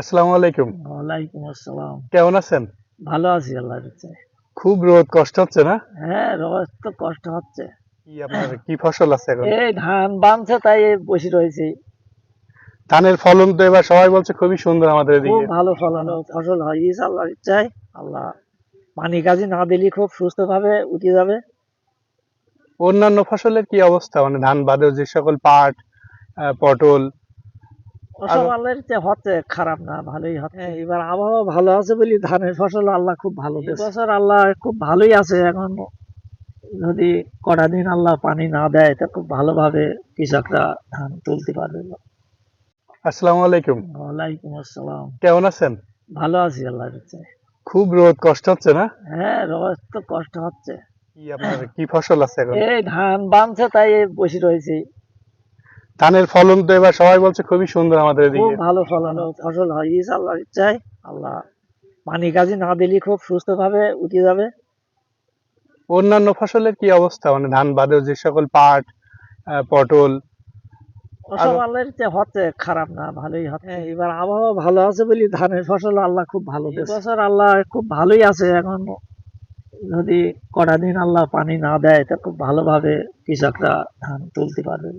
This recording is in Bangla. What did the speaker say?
আসসালামু আলাইকুম। ওয়ালাইকুম আসসালাম। কেমন আছেন? ভালো আছি আল্লাহর ইচ্ছায় খুব রোদ কষ্ট হচ্ছে না? হ্যাঁ রোজ তো কষ্ট হচ্ছে। কি আপনার কি ফসল আছে এখন? এই ধান বানছে তাই বসে রয়েছি। ধানের ফলন তো এবার সবাই বলছে খুবই সুন্দর আমাদের খুব ভালো ফলন ফসল হয় আল্লাহর ইচ্ছায়। আল্লাহ পানি কাজে না দিলে খুব সুস্থ ভাবে উঠে যাবে। অন্যান্য ফসলের কি অবস্থা? মানে ধান বাদেও যে সকল পাট পটল ওসব আল্লাহর ইচ্ছায় হচ্ছে খারাপ না ভালোই হচ্ছে এবার আবহাওয়া ভালো আছে বলি ধানের ফসল আল্লাহ খুব ভালো দিয়েছে। বছর আল্লাহ খুব ভালোই আছে এখন যদি কটা দিন আল্লাহ পানি না দেয় তা খুব ভালোভাবে কৃষকরা ধান তুলতে পারবে। আসসালামু আলাইকুম। ওয়ালাইকুম আসসালাম। কেমন আছেন? ভালো আছি আল্লাহর ইচ্ছায় খুব রোদ কষ্ট হচ্ছে না? হ্যাঁ রোদ তো কষ্ট হচ্ছে। কি আপনার কি ফসল আছে এখন? এই ধান বানছে তাই এই বসে রয়েছি। ধানের ফলন তো এবার সবাই বলছে খুবই সুন্দর আমাদের এদিকে। ভালো ফলন ফসল হয়েছে আল্লাহর ইচ্ছায় আল্লাহ পানি কাজে না দিলে খুব সুস্থ ভাবে উঠে যাবে। অন্যান্য ফসলের কি অবস্থা? মানে ধান বাদেও যে সকল পাট পটল আল্লাহর হচ্ছে খারাপ না ভালোই হচ্ছে। এবার আবহাওয়া ভালো আছে বলি ধানের ফসল আল্লাহ খুব ভালো দিয়েছে। বছর আল্লাহ খুব ভালোই আছে এখন যদি কটা দিন আল্লাহ পানি না দেয় তা খুব ভালোভাবে কৃষকরা ধান তুলতে পারবে।